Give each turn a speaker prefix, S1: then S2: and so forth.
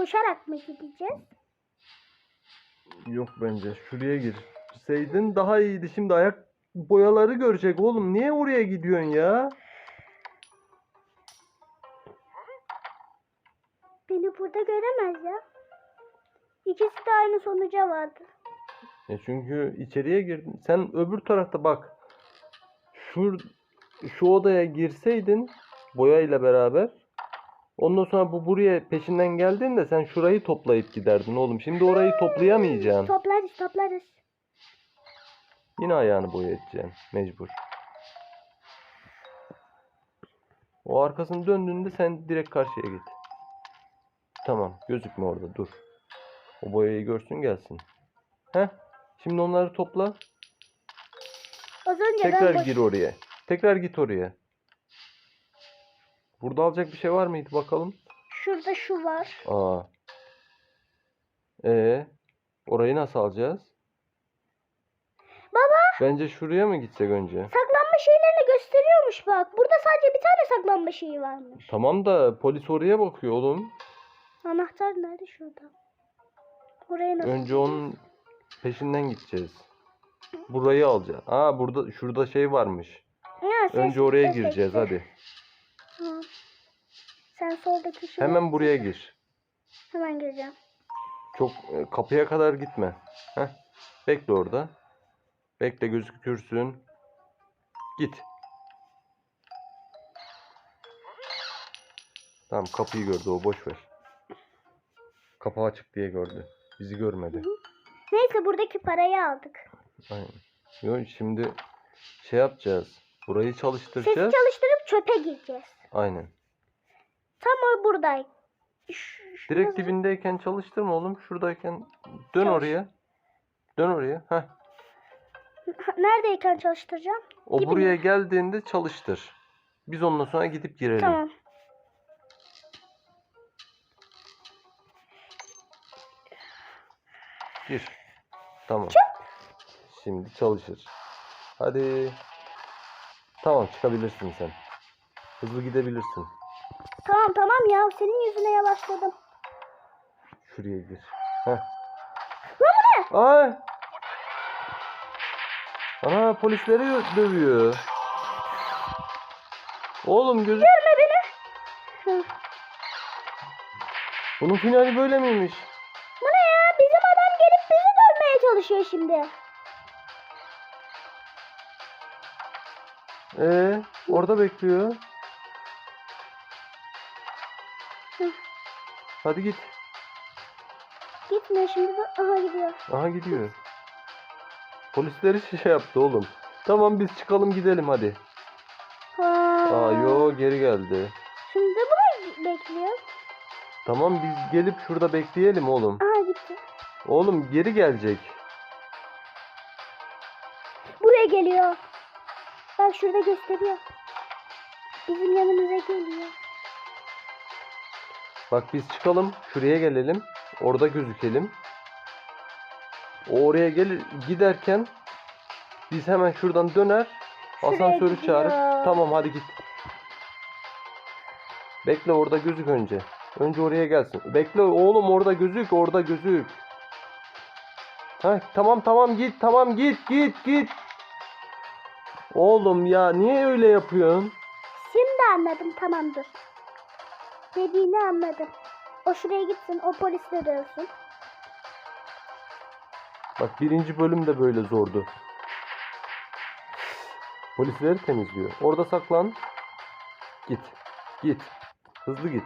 S1: koşarak mı gideceğiz?
S2: Yok bence. Şuraya girseydin daha iyiydi. Şimdi ayak boyaları görecek oğlum. Niye oraya gidiyorsun ya?
S1: Beni burada göremez ya. İkisi de aynı sonuca vardı.
S2: E çünkü içeriye girdin. Sen öbür tarafta bak. Şu şu odaya girseydin boyayla beraber. Ondan sonra bu buraya peşinden geldiğinde sen şurayı toplayıp giderdin oğlum. Şimdi orayı toplayamayacaksın.
S1: Toplarız toplarız.
S2: Yine ayağını boya edeceksin. Mecbur. O arkasını döndüğünde sen direkt karşıya git. Tamam. Gözükme orada. Dur. O boyayı görsün gelsin. Heh. Şimdi onları topla.
S1: Az önce ben
S2: Tekrar
S1: boş-
S2: gir oraya. Tekrar git oraya. Burada alacak bir şey var mıydı bakalım?
S1: Şurada şu var.
S2: Aa. Ee, orayı nasıl alacağız?
S1: Baba
S2: Bence şuraya mı gitsek önce?
S1: saklanma şeylerini gösteriyormuş bak. Burada sadece bir tane saklanma şeyi varmış.
S2: Tamam da polis oraya bakıyor oğlum.
S1: Anahtar nerede şurada? Oraya nasıl?
S2: Önce onun peşinden gideceğiz. Burayı alacağız. Aa burada şurada şey varmış.
S1: Ya,
S2: Önce oraya gireceğiz
S1: sektir.
S2: hadi.
S1: Sen soldaki şu.
S2: Hemen buraya gir.
S1: Hemen gireceğim.
S2: Çok e, kapıya kadar gitme. Heh. Bekle orada. Bekle gözükürsün. Git. Tamam kapıyı gördü o boş ver. Kapı açık diye gördü. Bizi görmedi.
S1: Neyse buradaki parayı aldık.
S2: Aynen. Yo, şimdi şey yapacağız. Burayı
S1: Sesi
S2: çalıştıracağız.
S1: çalıştırıp çöpe gireceğiz.
S2: Aynen.
S1: Tam o şurada-
S2: Direkt dibindeyken çalıştırma oğlum. Şuradayken dön
S1: Çalış.
S2: oraya. Dön oraya. Heh.
S1: Neredeyken çalıştıracağım?
S2: O
S1: Dibinde.
S2: buraya geldiğinde çalıştır. Biz ondan sonra gidip girelim.
S1: Tamam.
S2: Gir. Tamam. Şimdi çalışır. Hadi. Tamam çıkabilirsin sen. Hızlı gidebilirsin.
S1: Tamam tamam ya senin yüzüne yavaşladım.
S2: Şuraya gir. Heh.
S1: Lan bu ne?
S2: Ay. Ana polisleri dö- dövüyor. Oğlum gözü...
S1: Görme beni. Hı.
S2: Bunun finali böyle miymiş?
S1: Bu ne ya? Bizim adam gelip bizi dövmeye çalışıyor şimdi.
S2: Ee, orada bekliyor.
S1: Hı.
S2: Hadi git.
S1: Gitme şimdi bak. Aha gidiyor.
S2: Aha gidiyor. Polisleri şey yaptı oğlum. Tamam biz çıkalım gidelim hadi.
S1: Ha.
S2: Aa yo geri geldi.
S1: Şimdi de bu da bekliyor.
S2: Tamam biz gelip şurada bekleyelim oğlum.
S1: Aha gitti.
S2: Oğlum geri gelecek.
S1: Buraya geliyor. Bak şurada gösteriyor. Bizim yanımıza geliyor.
S2: Bak biz çıkalım şuraya gelelim. Orada gözükelim. O oraya gelir giderken biz hemen şuradan döner asansörü çağırıp tamam hadi git. Bekle orada gözük önce. Önce oraya gelsin. Bekle oğlum orada gözük orada gözük. Ha tamam tamam git tamam git git git. Oğlum ya niye öyle yapıyorsun?
S1: Şimdi anladım tamam dur. Dediğini anladım. O şuraya gitsin o polisle dövsün.
S2: Bak birinci bölüm de böyle zordu. Polisleri temizliyor. Orada saklan. Git. Git. Hızlı git.